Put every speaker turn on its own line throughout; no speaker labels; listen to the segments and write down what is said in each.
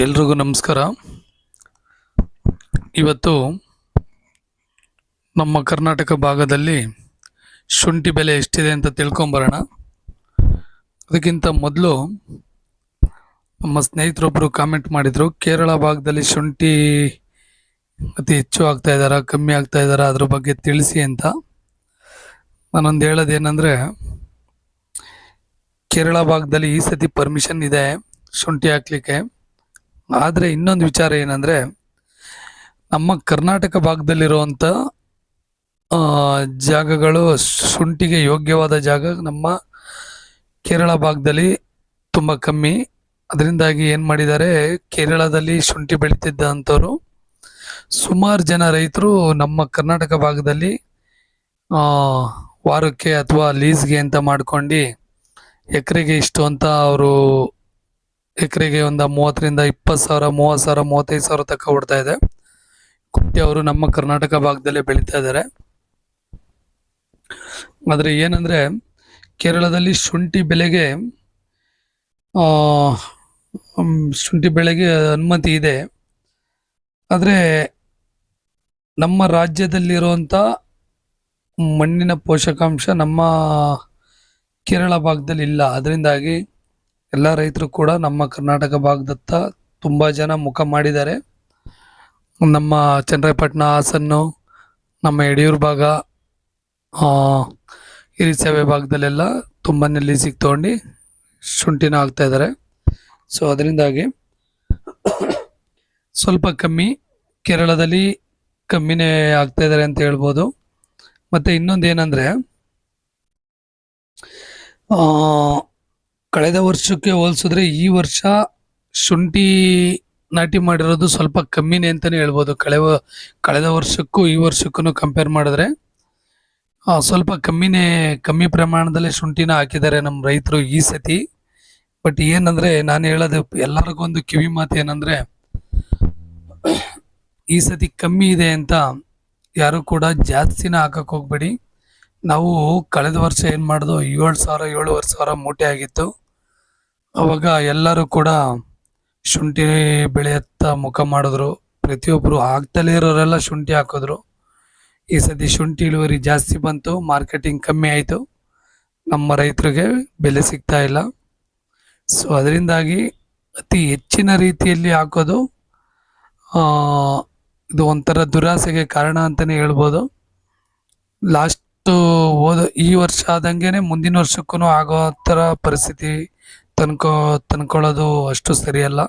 ಎಲ್ರಿಗೂ ನಮಸ್ಕಾರ. ಇವತ್ತು ನಮ್ಮ ಕರ್ನಾಟಕ ಭಾಗದಲ್ಲಿ ಶುಂಠಿ ಬೆಲೆ ಎಷ್ಟಿದೆ ಅಂತ ತಿಳ್ಕೊಂಬರೋಣ. ಅದಕ್ಕಿಂತ ಮೊದಲು ನಮ್ಮ ಸ್ನೇಹಿತರೊಬ್ಬರು ಕಾಮೆಂಟ್ ಮಾಡಿದರು, ಕೇರಳ ಭಾಗದಲ್ಲಿ ಶುಂಠಿ ಅತಿ ಹೆಚ್ಚು ಆಗ್ತಾ ಇದ್ದಾರಾ ಕಮ್ಮಿ ಆಗ್ತಾ ಇದ್ದಾರಾ ಅದ್ರ ಬಗ್ಗೆ ತಿಳಿಸಿ ಅಂತ. ನಾನೊಂದು ಹೇಳೋದೇನೆಂದರೆ, ಕೇರಳ ಭಾಗದಲ್ಲಿ ಈ ಸತಿ ಪರ್ಮಿಷನ್ ಇದೆ, ಶುಂಠಿ ಹಾಕ್ಲಿಕ್ಕೆ. ಆದರೆ ಇನ್ನೊಂದು ವಿಚಾರ ಏನಂದರೆ, ನಮ್ಮ ಕರ್ನಾಟಕ ಭಾಗದಲ್ಲಿರುವಂಥ ಜಾಗಗಳು ಶುಂಠಿಗೆ ಯೋಗ್ಯವಾದ ಜಾಗ ನಮ್ಮ ಕೇರಳ ಭಾಗದಲ್ಲಿ ತುಂಬ ಕಮ್ಮಿ. ಅದರಿಂದಾಗಿ ಏನು ಮಾಡಿದ್ದಾರೆ, ಕೇರಳದಲ್ಲಿ ಶುಂಠಿ ಬೆಳೀತಿದ್ದಂಥವ್ರು ಸುಮಾರು ಜನ ರೈತರು ನಮ್ಮ ಕರ್ನಾಟಕ ಭಾಗದಲ್ಲಿ ವಾರಕ್ಕೆ ಅಥವಾ ಲೀಸ್ಗೆ ಅಂತ ಮಾಡ್ಕೊಂಡು ಎಕರೆಗೆ ಇಷ್ಟು ಅಂತ ಅವರು ಎಕರೆಗೆ ಒಂದು ಮೂವತ್ತರಿಂದ ಇಪ್ಪತ್ತು ಸಾವಿರ, ಮೂವತ್ತು ಸಾವಿರ, ಮೂವತ್ತೈದು ಸಾವಿರ ತಕ್ಕ ಹೊಡ್ತಾ ಇದೆ. ಕುಟ್ಟಿ ಅವರು ನಮ್ಮ ಕರ್ನಾಟಕ ಭಾಗದಲ್ಲೇ ಬೆಳೀತಾ ಇದ್ದಾರೆ. ಆದರೆ ಏನಂದರೆ, ಕೇರಳದಲ್ಲಿ ಶುಂಠಿ ಬೆಲೆಗೆ ಶುಂಠಿ ಬೆಳೆಗೆ ಅನುಮತಿ ಇದೆ. ಆದರೆ ನಮ್ಮ ರಾಜ್ಯದಲ್ಲಿರುವಂಥ ಮಣ್ಣಿನ ಪೋಷಕಾಂಶ ನಮ್ಮ ಕೇರಳ ಭಾಗದಲ್ಲಿ ಇಲ್ಲ. ಅದರಿಂದಾಗಿ ಎಲ್ಲ ರೈತರು ಕೂಡ ನಮ್ಮ ಕರ್ನಾಟಕ ಭಾಗದತ್ತ ತುಂಬ ಜನ ಮುಖ ಮಾಡಿದ್ದಾರೆ. ನಮ್ಮ ಚನ್ನರಾಯಪಟ್ಟಣ ಹಾಸನ್ನು, ನಮ್ಮ ಯಡಿಯೂರು ಭಾಗ ಹಿರಿಸೇವೆ ಭಾಗದಲ್ಲೆಲ್ಲ ತುಂಬ ಲೀಸಿಗೆ ತೊಗೊಂಡು ಶುಂಠಿನ ಹಾಕ್ತಾ ಇದ್ದಾರೆ. ಸೊ ಅದರಿಂದಾಗಿ ಸ್ವಲ್ಪ ಕಮ್ಮಿ, ಕೇರಳದಲ್ಲಿ ಕಮ್ಮಿನೇ ಆಗ್ತಾ ಇದ್ದಾರೆ ಅಂತ ಹೇಳ್ಬೋದು. ಮತ್ತು ಇನ್ನೊಂದು ಏನಂದರೆ ಕಳೆದ ವರ್ಷಕ್ಕೆ ಹೋಲಿಸಿದ್ರೆ ಈ ವರ್ಷ ಶುಂಠಿ ನಾಟಿ ಮಾಡಿರೋದು ಸ್ವಲ್ಪ ಕಮ್ಮಿನೇ ಅಂತಲೇ ಹೇಳ್ಬೋದು. ಕಳೆವ, ಕಳೆದ ವರ್ಷಕ್ಕೂ ಈ ವರ್ಷಕ್ಕೂ ಕಂಪೇರ್ ಮಾಡಿದ್ರೆ ಸ್ವಲ್ಪ ಕಮ್ಮಿನೇ, ಕಮ್ಮಿ ಪ್ರಮಾಣದಲ್ಲಿ ಶುಂಠಿನ ಹಾಕಿದ್ದಾರೆ ನಮ್ಮ ರೈತರು ಈ ಸತಿ. ಬಟ್ ಏನಂದರೆ ನಾನು ಹೇಳೋದು ಎಲ್ಲರಿಗೂ ಒಂದು ಕಿವಿ ಮಾತು ಏನಂದರೆ, ಈ ಸತಿ ಕಮ್ಮಿ ಇದೆ ಅಂತ ಯಾರೂ ಕೂಡ ಜಾಸ್ತಿನ ಹಾಕಕ್ಕೆ ಹೋಗ್ಬೇಡಿ. ನಾವು ಕಳೆದ ವರ್ಷ ಏನು ಮಾಡೋದು, ಏಳು ಸಾವಿರ, ಏಳುವರೆ ಸಾವಿರ ಮೂಟೆ ಆಗಿತ್ತು. ಅವಾಗ ಎಲ್ಲರೂ ಕೂಡ ಶುಂಠಿ ಬೆಳೆಯತ್ತ ಮುಖ ಮಾಡಿದ್ರು. ಪ್ರತಿಯೊಬ್ಬರು ಆಗ್ತಲೇ ಇರೋರೆಲ್ಲ ಶುಂಠಿ ಹಾಕಿದ್ರು. ಈ ಸತಿ ಶುಂಠಿ ಇಳುವರಿ ಜಾಸ್ತಿ ಬಂತು ಮಾರ್ಕೆಟಿಂಗ್ ಕಮ್ಮಿ ಆಯಿತು. ನಮ್ಮ ರೈತರಿಗೆ ಬೆಲೆ ಸಿಗ್ತಾ ಇಲ್ಲ. ಸೊ ಅದರಿಂದಾಗಿ ಅತಿ ಹೆಚ್ಚಿನ ರೀತಿಯಲ್ಲಿ ಹಾಕೋದು ಇದು ಒಂಥರ ದುರಾಸೆಗೆ ಕಾರಣ ಅಂತಲೇ ಹೇಳ್ಬೋದು. ಲಾಸ್ಟು ಹೋದ ಈ ವರ್ಷ ಆದಂಗೆ ಮುಂದಿನ ವರ್ಷಕ್ಕೂ ಆಗೋ ಥರ ಪರಿಸ್ಥಿತಿ ತನ್ಕೋ ತಂದ್ಕೊಳ್ಳೋದು ಅಷ್ಟು ಸರಿಯಲ್ಲ.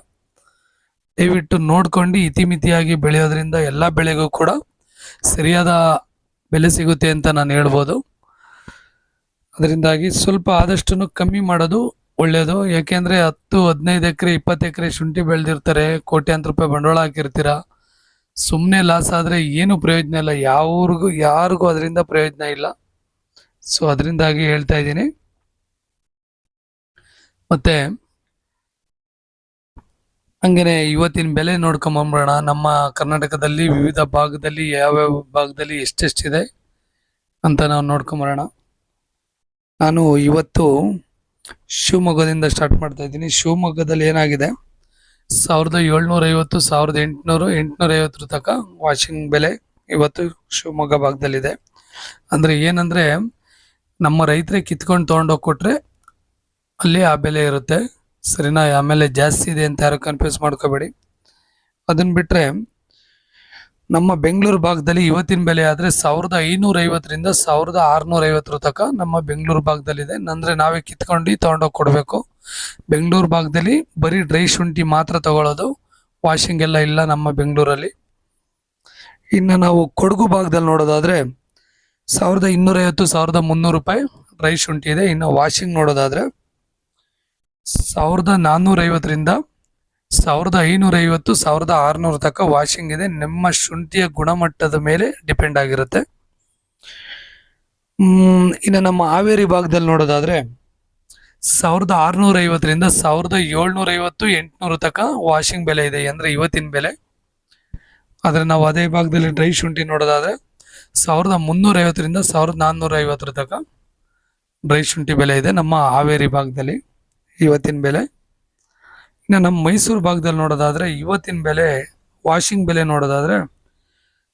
ದಯವಿಟ್ಟು ನೋಡ್ಕೊಂಡು ಇತಿಮಿತಿಯಾಗಿ ಬೆಳೆಯೋದ್ರಿಂದ ಎಲ್ಲ ಬೆಳೆಗೂ ಕೂಡ ಸರಿಯಾದ ಬೆಲೆ ಸಿಗುತ್ತೆ ಅಂತ ನಾನು ಹೇಳ್ಬೋದು. ಅದರಿಂದಾಗಿ ಸ್ವಲ್ಪ ಆದಷ್ಟು ಕಮ್ಮಿ ಮಾಡೋದು ಒಳ್ಳೆಯದು ಯಾಕೆಂದರೆ ಹತ್ತು, ಹದಿನೈದು ಎಕರೆ, ಇಪ್ಪತ್ತು ಎಕರೆ ಶುಂಠಿ ಬೆಳೆದಿರ್ತಾರೆ. ಕೋಟ್ಯಾಂತರ ರೂಪಾಯಿ ಬಂಡವಾಳ ಹಾಕಿರ್ತೀರ? ಸುಮ್ಮನೆ ಲಾಸ್ ಆದರೆ ಏನು ಪ್ರಯೋಜನ ಇಲ್ಲ. ಯಾವ್ರಿಗೂ ಯಾರಿಗೂ ಅದರಿಂದ ಪ್ರಯೋಜನ ಇಲ್ಲ. ಸೊ ಅದರಿಂದಾಗಿ ಹೇಳ್ತಾ ಇದ್ದೀನಿ. ಮತ್ತೆ ಹಂಗೇನೆ ಇವತ್ತಿನ ಬೆಲೆ ನೋಡ್ಕೊಂಬಂದ್ಬಿಡೋಣ. ನಮ್ಮ ಕರ್ನಾಟಕದಲ್ಲಿ ವಿವಿಧ ಭಾಗದಲ್ಲಿ ಯಾವ್ಯಾವ ಭಾಗದಲ್ಲಿ ಎಷ್ಟೆಷ್ಟಿದೆ ಅಂತ ನಾವು ನೋಡ್ಕೊಂಬರೋಣ. ನಾನು ಇವತ್ತು ಶಿವಮೊಗ್ಗದಿಂದ ಸ್ಟಾರ್ಟ್ ಮಾಡ್ತಾ ಇದ್ದೀನಿ. ಶಿವಮೊಗ್ಗದಲ್ಲಿ ಏನಾಗಿದೆ? ಸಾವಿರದ ಏಳ್ನೂರ ಐವತ್ತು, ಸಾವಿರದ ಎಂಟುನೂರು ಎಂಟುನೂರ ಐವತ್ತರ ತನಕ ವಾಷಿಂಗ್ ಬೆಲೆ ಇವತ್ತು ಶಿವಮೊಗ್ಗ ಭಾಗದಲ್ಲಿದೆ. ಅಂದರೆ ಏನಂದರೆ ನಮ್ಮ ರೈತರೇ ಕಿತ್ಕೊಂಡು ತೊಗೊಂಡೋಗಿ ಕೊಟ್ಟರೆ ಅಲ್ಲಿ ಆ ಬೆಲೆ ಇರುತ್ತೆ. ಸರಿನಾ ಆಮೇಲೆ ಜಾಸ್ತಿ ಇದೆ ಅಂತ ಯಾರು ಕನ್ಫ್ಯೂಸ್ ಮಾಡ್ಕೋಬೇಡಿ. ಅದನ್ನ ಬಿಟ್ಟರೆ ನಮ್ಮ ಬೆಂಗಳೂರು ಭಾಗದಲ್ಲಿ ಇವತ್ತಿನ ಬೆಲೆ ಆದರೆ ಸಾವಿರದ ಐನೂರ ಐವತ್ತರಿಂದ ಸಾವಿರದ ಆರುನೂರ ಐವತ್ತರ ತನಕ ನಮ್ಮ ಬೆಂಗಳೂರು ಭಾಗದಲ್ಲಿದೆ. ಅಂದರೆ ನಾವೇ ಕಿತ್ಕೊಂಡು ತೊಗೊಂಡೋಗಿ ಕೊಡಬೇಕು. ಬೆಂಗಳೂರು ಭಾಗದಲ್ಲಿ ಬರೀ ಡ್ರೈ ಶುಂಠಿ ಮಾತ್ರ ತಗೊಳ್ಳೋದು ವಾಷಿಂಗ್ ಎಲ್ಲ ಇಲ್ಲ ನಮ್ಮ ಬೆಂಗಳೂರಲ್ಲಿ. ಇನ್ನು ನಾವು ಕೊಡಗು ಭಾಗದಲ್ಲಿ ನೋಡೋದಾದರೆ ಸಾವಿರದ ಇನ್ನೂರೈವತ್ತು, ಸಾವಿರದ ಮುನ್ನೂರು ರೂಪಾಯಿ ಡ್ರೈ ಶುಂಠಿ ಇದೆ. ಇನ್ನು ವಾಷಿಂಗ್ ನೋಡೋದಾದರೆ ಸಾವಿರದ ನಾನ್ನೂರೈವತ್ತರಿಂದ ಸಾವಿರದ ಐನೂರೈವತ್ತು, ಸಾವಿರದ ಆರುನೂರು ತನಕ ವಾಷಿಂಗ್ ಇದೆ. ನಿಮ್ಮ ಶುಂಠಿಯ ಗುಣಮಟ್ಟದ ಮೇಲೆ ಡಿಪೆಂಡ್ ಆಗಿರುತ್ತೆ. ಇನ್ನು ನಮ್ಮ ಹಾವೇರಿ ಭಾಗದಲ್ಲಿ ನೋಡೋದಾದ್ರೆ ಸಾವಿರದ ಆರುನೂರ ಐವತ್ತರಿಂದ ಸಾವಿರದ ಏಳ್ನೂರ ಐವತ್ತು ಎಂಟುನೂರು ತನಕ ವಾಷಿಂಗ್ ಬೆಲೆ ಇದೆ ಅಂದರೆ ಇವತ್ತಿನ ಬೆಲೆ. ಆದರೆ ನಾವು ಅದೇ ಭಾಗದಲ್ಲಿ ಡ್ರೈ ಶುಂಠಿ ನೋಡೋದಾದ್ರೆ ಸಾವಿರದ ಮುನ್ನೂರೈವತ್ತರಿಂದ ಸಾವಿರದ ನಾನ್ನೂರ ಐವತ್ತರ ತನಕ ಡ್ರೈ ಶುಂಠಿ ಬೆಲೆ ಇದೆ ನಮ್ಮ ಹಾವೇರಿ ಭಾಗದಲ್ಲಿ. ಇವತ್ತಿನ ಬೆಲೆ? ಇನ್ನು ನಮ್ಮ ಮೈಸೂರು ಭಾಗದಲ್ಲಿ ನೋಡೋದಾದರೆ ಇವತ್ತಿನ ಬೆಲೆ, ವಾಷಿಂಗ್ ಬೆಲೆ ನೋಡೋದಾದರೆ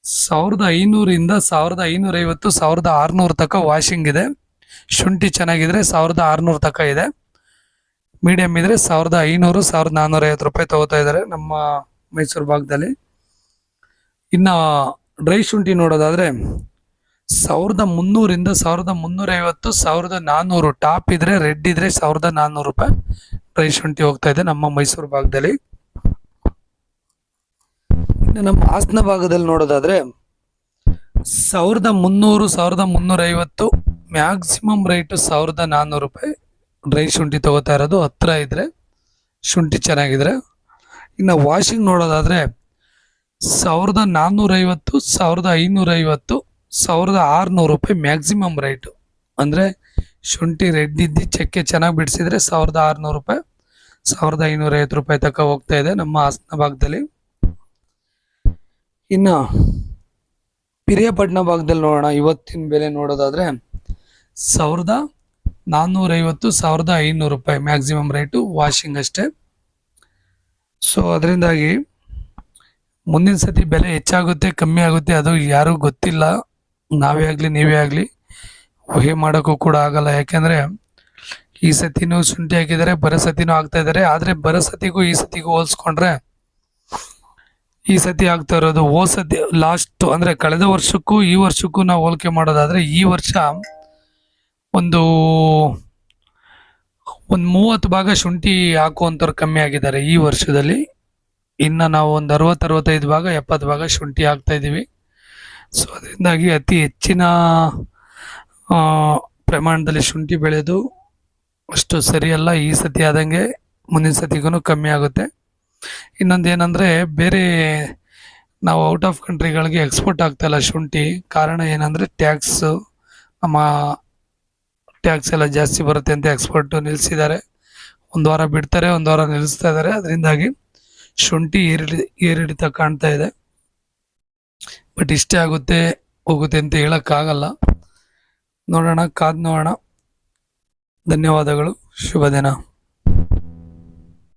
ಸಾವಿರದ ಐನೂರಿಂದ ಸಾವಿರದ ಐನೂರೈವತ್ತು, ಸಾವಿರದ ಆರುನೂರು ತನಕ ವಾಷಿಂಗ್ ಇದೆ. ಶುಂಠಿ ಚೆನ್ನಾಗಿದ್ರೆ ಸಾವಿರದ ಆರುನೂರು ತನಕ ಇದೆ. ಮೀಡಿಯಮ್ ಇದ್ರೆ ಸಾವಿರದ ಐನೂರು, ಸಾವಿರದ ನಾನ್ನೂರ ಐವತ್ತು ರೂಪಾಯಿ ತಗೋತಾ ಇದ್ದಾರೆ ನಮ್ಮ ಮೈಸೂರು ಭಾಗದಲ್ಲಿ. ಇನ್ನು ಡ್ರೈ ಶುಂಠಿ ನೋಡೋದಾದ್ರೆ ಸಾವಿರದ ಮುನ್ನೂರಿಂದ ಸಾವಿರದ ಮುನ್ನೂರೈವತ್ತು, ಸಾವಿರದ ನಾನ್ನೂರು ಟಾಪ್ ಇದ್ರೆ, ರೆಡ್ ಇದ್ರೆ ಸಾವಿರದ ನಾನ್ನೂರು ರೂಪಾಯಿ ಪ್ರೈಸ್ ಶುಂಠಿ ಹೋಗ್ತಾ ಇದೆ ನಮ್ಮ ಮೈಸೂರು ಭಾಗದಲ್ಲಿ. ನಮ್ಮ ಹಾಸನ ಭಾಗದಲ್ಲಿ ನೋಡೋದಾದ್ರೆ ಸಾವಿರದ ಮುನ್ನೂರು, ಸಾವಿರದ ಮುನ್ನೂರೈವತ್ತು ಮ್ಯಾಕ್ಸಿಮಮ್ ರೇಟು ಸಾವಿರದ ನಾನ್ನೂರು ರೂಪಾಯಿ ಡ್ರೈ ಶುಂಠಿ ತಗೋತಾ ಇರೋದು. ಹತ್ರ ಇದ್ರೆ ಶುಂಠಿ ಚೆನ್ನಾಗಿದ್ರೆ. ಇನ್ನು ವಾಷಿಂಗ್ ನೋಡೋದಾದ್ರೆ ಸಾವಿರದ ನಾನ್ನೂರೈವತ್ತು ಸಾವಿರದ ಐನೂರೈವತ್ತು ಸಾವಿರದ ಆರುನೂರು ರೂಪಾಯಿ ಮ್ಯಾಕ್ಸಿಮಮ್ ರೇಟು ಅಂದರೆ ಶುಂಠಿ ರೆಡ್ ಇದ್ದು ಚಕ್ಕೆ ಚೆನ್ನಾಗಿ ಬಿಡಿಸಿದ್ರೆ ಸಾವಿರದ ಆರುನೂರು ರೂಪಾಯಿ. ಸಾವಿರದ ಐನೂರೈವತ್ತು ರೂಪಾಯಿ ತನಕ ಹೋಗ್ತಾ ಇದೆ ನಮ್ಮ ಹಾಸನ ಭಾಗದಲ್ಲಿ. ಇನ್ನು ಪಿರಿಯಾಪಟ್ಟಣ ಭಾಗದಲ್ಲಿ ನೋಡೋಣ. ಇವತ್ತಿನ ಬೆಲೆ ನೋಡೋದಾದ್ರೆ ಸಾವಿರದ ನಾನ್ನೂರೈವತ್ತು, ಸಾವಿರದ ಐನೂರು ರೂಪಾಯಿ ಮ್ಯಾಕ್ಸಿಮಮ್ ರೇಟು ವಾಷಿಂಗ್ ಅಷ್ಟೇ. ಸೊ ಅದರಿಂದಾಗಿ ಮುಂದಿನ ಸತಿ ಬೆಲೆ ಹೆಚ್ಚಾಗುತ್ತೆ, ಕಮ್ಮಿ ಆಗುತ್ತೆ, ಅದು ಯಾರೂ ಗೊತ್ತಿಲ್ಲ. ನಾವೇ ಆಗಲಿ, ನೀವೇ ಆಗಲಿ ಊಹೆ ಮಾಡೋಕ್ಕೂ ಕೂಡ ಆಗಲ್ಲ. ಯಾಕೆಂದರೆ ಈ ಸತಿನೂ ಶುಂಠಿ ಹಾಕಿದ್ದಾರೆ, ಬರೋ ಸತಿನೂ ಆಗ್ತಾ ಇದ್ದಾರೆ. ಆದರೆ ಬರೋ ಸತಿಗೂ ಈ ಸತಿಗೂ ಹೋಲಿಸ್ಕೊಂಡ್ರೆ ಈ ಸತಿ ಆಗ್ತಾ ಇರೋದು ಓ ಸತಿ ಲಾಸ್ಟ್ ಅಂದರೆ ಕಳೆದ ವರ್ಷಕ್ಕೂ, ಈ ವರ್ಷಕ್ಕೂ ನಾವು ಹೋಲಿಕೆ ಮಾಡೋದಾದರೆ ಈ ವರ್ಷ ಒಂದು ಒಂದು ಮೂವತ್ತು ಭಾಗ ಶುಂಠಿ ಹಾಕುವಂಥವ್ರು ಕಮ್ಮಿ ಆಗಿದ್ದಾರೆ ಈ ವರ್ಷದಲ್ಲಿ. ಇನ್ನು ನಾವು ಒಂದು ಅರವತ್ತು, ಅರವತ್ತೈದು ಭಾಗ, ಎಪ್ಪತ್ತು ಭಾಗ ಶುಂಠಿ ಹಾಕ್ತಾ ಇದ್ದೀವಿ. ಸೊ ಅದರಿಂದಾಗಿ ಅತಿ ಹೆಚ್ಚಿನ ಪ್ರಮಾಣದಲ್ಲಿ ಶುಂಠಿ ಬೆಳೆದು ಅಷ್ಟು ಸರಿಯಲ್ಲ, ಈ ಸತಿ ಆದಂಗೆ ಮುಂದಿನ ಸತಿಗೂ ಕಮ್ಮಿ ಆಗುತ್ತೆ. ಇನ್ನೊಂದು ಏನಂದರೆ, ಬೇರೆ ನಾವು ಔಟ್ ಆಫ್ ಕಂಟ್ರಿಗಳಿಗೆ ಎಕ್ಸ್ಪೋರ್ಟ್ ಆಗ್ತಾಯಿಲ್ಲ ಶುಂಠಿ. ಕಾರಣ ಏನಂದರೆ, ಟ್ಯಾಕ್ಸು, ನಮ್ಮ ಟ್ಯಾಕ್ಸ್ ಎಲ್ಲ ಜಾಸ್ತಿ ಬರುತ್ತೆ ಅಂತ ಎಕ್ಸ್ಪೋರ್ಟು ನಿಲ್ಲಿಸಿದ್ದಾರೆ ಒಂದು ವಾರ ಬಿಡ್ತಾರೆ, ಒಂದು ವಾರ ನಿಲ್ಲಿಸ್ತಾ ಇದ್ದಾರೆ. ಅದರಿಂದಾಗಿ ಶುಂಠಿ ಏರಿಳಿ, ಏರಿಳಿತ ಕಾಣ್ತಾ ಇದೆ. ಬಟ್ ಇಷ್ಟೇ ಆಗುತ್ತೆ ಹೋಗುತ್ತೆ ಅಂತ ಹೇಳೋಕ್ಕಾಗಲ್ಲ. ನೋಡೋಣ ಕಾದ್ ನೋಡೋಣ. ಧನ್ಯವಾದಗಳು. ಶುಭ ದಿನ.